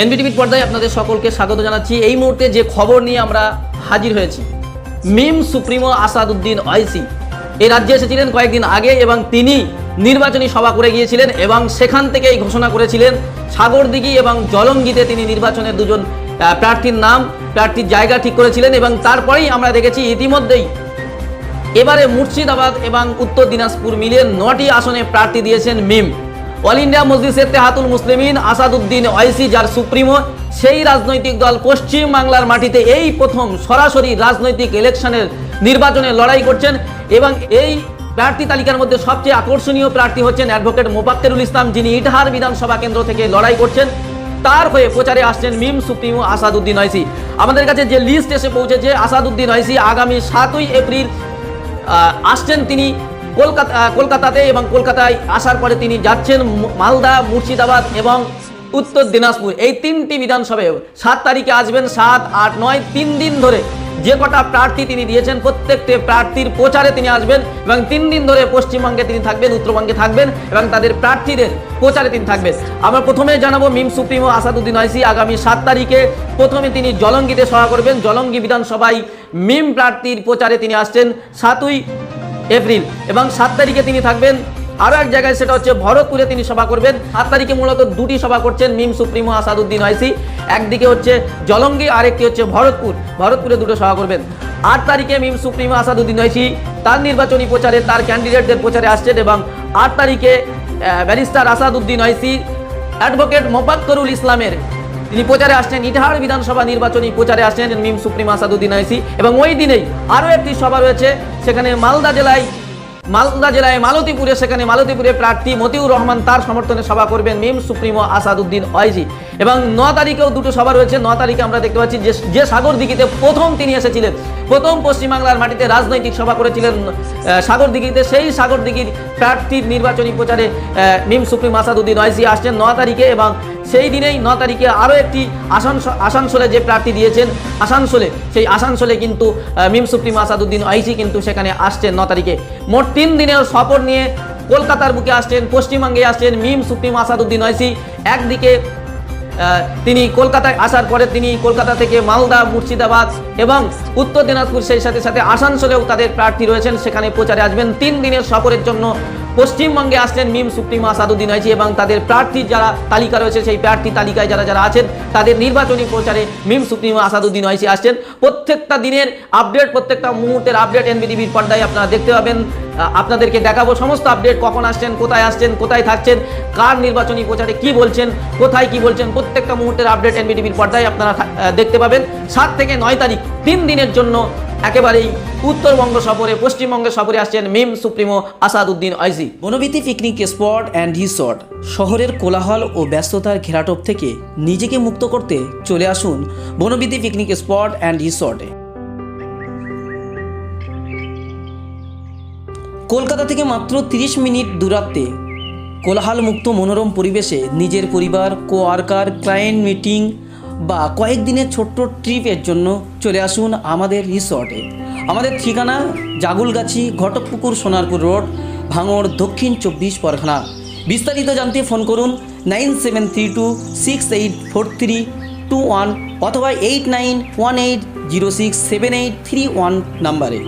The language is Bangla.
এনবিটিভির পর্দায় আপনাদের সকলকে স্বাগত জানাচ্ছি। এই মুহূর্তে যে খবর নিয়ে আমরা হাজির হয়েছি, মিম সুপ্রিমো আসাদুদ্দিন ওয়াইসি। এই রাজ্যে এসেছিলেন কয়েকদিন আগে এবং তিনি নির্বাচনী সভা করে গিয়েছিলেন এবং সেখান থেকেই ঘোষণা করেছিলেন, সাগরদিঘি এবং জলঙ্গিতে তিনি নির্বাচনের দুজন প্রার্থীর নাম, প্রার্থীর জায়গা ঠিক করেছিলেন এবং তারপরেই আমরা দেখেছি ইতিমধ্যেই এবারে মুর্শিদাবাদ এবং উত্তর দিনাজপুর মিলিয়ে নটি আসনে প্রার্থী দিয়েছেন মিম। অল ইন্ডিয়া মজলিস হাতুল মুসলিমিন, আসাদুদ্দিন ওয়াইসি, যার সুপ্রিমো, সেই রাজনৈতিক দল পশ্চিম বাংলার মাটিতে এই প্রথম সরাসরি রাজনৈতিক ইলেকশনের নির্বাচনে লড়াই করছেন এবং এই প্রার্থী তালিকার মধ্যে সবচেয়ে আকর্ষণীয় প্রার্থী হচ্ছেন অ্যাডভোকেট মোবাক্কেরুল ইসলাম, যিনি ইটহার বিধানসভা কেন্দ্র থেকে লড়াই করছেন। তার হয়ে প্রচারে আসছেন মিম সুপ্রিমো, আসাদুদ্দিন ওয়াইসি। আমাদের কাছে যে লিস্ট এসে পৌঁছেছে, আসাদুদ্দিন ওয়াইসি আগামী সাতই এপ্রিল আসছেন তিনি। কলকাতা কলকাতাতে এবং কলকাতায় আসার পরে তিনি যাচ্ছেন মালদা, মুর্শিদাবাদ এবং উত্তর দিনাজপুর। এই তিনটি বিধানসভায় সাত তারিখে আসবেন সাত, আট, নয়, তিন দিন ধরে। যে কটা প্রার্থী তিনি দিয়েছেন, প্রত্যেকটি প্রার্থীর প্রচারে তিনি আসবেন এবং তিন দিন ধরে পশ্চিমবঙ্গে তিনি থাকবেন, উত্তরবঙ্গে থাকবেন এবং তাদের প্রার্থীদের প্রচারে তিনি থাকবেন। আমরা প্রথমে জানাব মিম সুপ্রিমো আসাদুদ্দিন আইসি আগামী সাত তারিখে প্রথমে তিনি জলঙ্গিতে সভা করবেন। জলঙ্গি বিধানসভায় মিম প্রার্থীর প্রচারে তিনি আসছেন সাতই এপ্রিল এবং সাত তারিখে তিনি থাকবেন। আরও এক জায়গায় সেটা হচ্ছে ভরতপুরে তিনি সভা করবেন। সাত তারিখে মূলত দুটি সভা করছেন মিম সুপ্রিমো, আসাদুদ্দিন আইসি একদিকে হচ্ছে জলঙ্গি, আরেকটি হচ্ছে ভরতপুর। ভরতপুরে দুটো সভা করবেন। আট তারিখে মিম সুপ্রিমো, আসাদুদ্দিন আইসি তার নির্বাচনী প্রচারে তার ক্যান্ডিডেটদের প্রচারে আসছেন এবং আট তারিখে ব্যারিস্টার আসাদুদ্দিন আইসি অ্যাডভোকেট মোবাক্করুল ইসলামের তিনি প্রচারে আসছেন। ইটাহার বিধানসভা নির্বাচনী প্রচারে আসছেন মিম সুপ্রিম আসাদুদ্দিন আইসি। এবং ওই দিনেই আরও একটি সভা রয়েছে, সেখানে মালদা জেলায় মালদা জেলায় মালতীপুরে, সেখানে মালতীপুরে প্রার্থী মতিউর রহমান তার সমর্থনে সভা করবেন মিম সুপ্রিমো আসাদুদ্দিন ওয়াইজি এবং ন তারিখেও দুটো সভা রয়েছে। ন তারিখে আমরা দেখতে পাচ্ছি যে যে সাগর দিঘিতে প্রথম তিনি এসেছিলেন। প্রথম পশ্চিমবাংলার মাটিতে রাজনৈতিক সভা করেছিলেন সাগর দিঘিতে। সেই সাগর দিঘির প্রার্থীর নির্বাচনী প্রচারে মিম সুপ্রিম আসাদুদ্দিন ওয়াইজি আসছেন ন তারিখে এবং সেই দিনেই ন তারিখে আরও একটি আসানসোল আসানসোলে যে প্রার্থী দিয়েছেন, আসানসোলে, সেই আসানসোলে কিন্তু মিম সুপ্রিম আসাদুদ্দিন আইসি কিন্তু সেখানে আসছেন ন তারিখে। মোট তিন দিনের সফর নিয়ে কলকাতার বুকে আসছেন, পশ্চিমবঙ্গে আসছেন মিম সুপ্রিম আসাদুদ্দিন আইসি একদিকে তিনি কলকাতায় আসার পরে তিনি কলকাতা থেকে মালদা, মুর্শিদাবাদ এবং উত্তর দিনাজপুর সেই সাথে সাথে আসানসোলেও তাদের প্রার্থী রয়েছেন। সেখানে প্রচারে আসবেন তিন দিনের সফরের জন্য। পশ্চিমবঙ্গে আসছেন মিম সুপ্রিমো আসাদুদ্দিন আইসি এবং তাদের প্রার্থী যারা তালিকা রয়েছে, সেই প্রার্থী তালিকায় যারা যারা আছেন, তাদের নির্বাচনী প্রচারে মিম সুপ্রিমো আসাদুদ্দিন আইসি আসছেন। প্রত্যেকটা দিনের আপডেট প্রত্যেকটা মুহূর্তের আপডেট এনবিটিভির পর্দায় আপনারা দেখতে পাবেন। আপনাদেরকে দেখাবো সমস্ত আপডেট কখন আসছেন, কোথায় আসছেন, কোথায় থাকছেন, কার নির্বাচনী প্রচারে কি বলছেন, কোথায় কি বলছেন, প্রত্যেকটা মুহূর্তের আপডেট এনবিটিভির পর্দায় আপনারা দেখতে পাবেন। সাত থেকে নয় তারিখ, তিন দিনের জন্য একেবারেই উত্তরবঙ্গ সফরে, পশ্চিমবঙ্গ সফরে আসছেন মিম সুপ্রিমো আসাদুদ্দিন আইজি বনবিতি পিকনিক স্পট অ্যান্ড রিসর্ট, শহরের কোলাহল ও ব্যস্ততার ঘেরাটোপ থেকে নিজেকে মুক্ত করতে চলে আসুন বনবিতি পিকনিক স্পট অ্যান্ড রিসর্টে কলকাতা থেকে মাত্র 30 মিনিট দূরাত্বে কোলাহল মুক্ত মনোরম পরিবেশে নিজের পরিবার, কোয়ার্কার, ক্লায়েন্ট মিটিং বা কয়েকদিনের ছোট্ট ট্রিপের জন্য চলে আসুন আমাদের রিসর্টে আমাদের ঠিকানা জাগুলগাছি ঘটকপুকুর সোনারপুর রোড, ভাঙড়, দক্ষিণ চব্বিশ পরগনা। বিস্তারিত জানতে ফোন করুন nine seven three two six eight four three two one অথবা eight nine one eight zero six seven eight three one নাম্বারে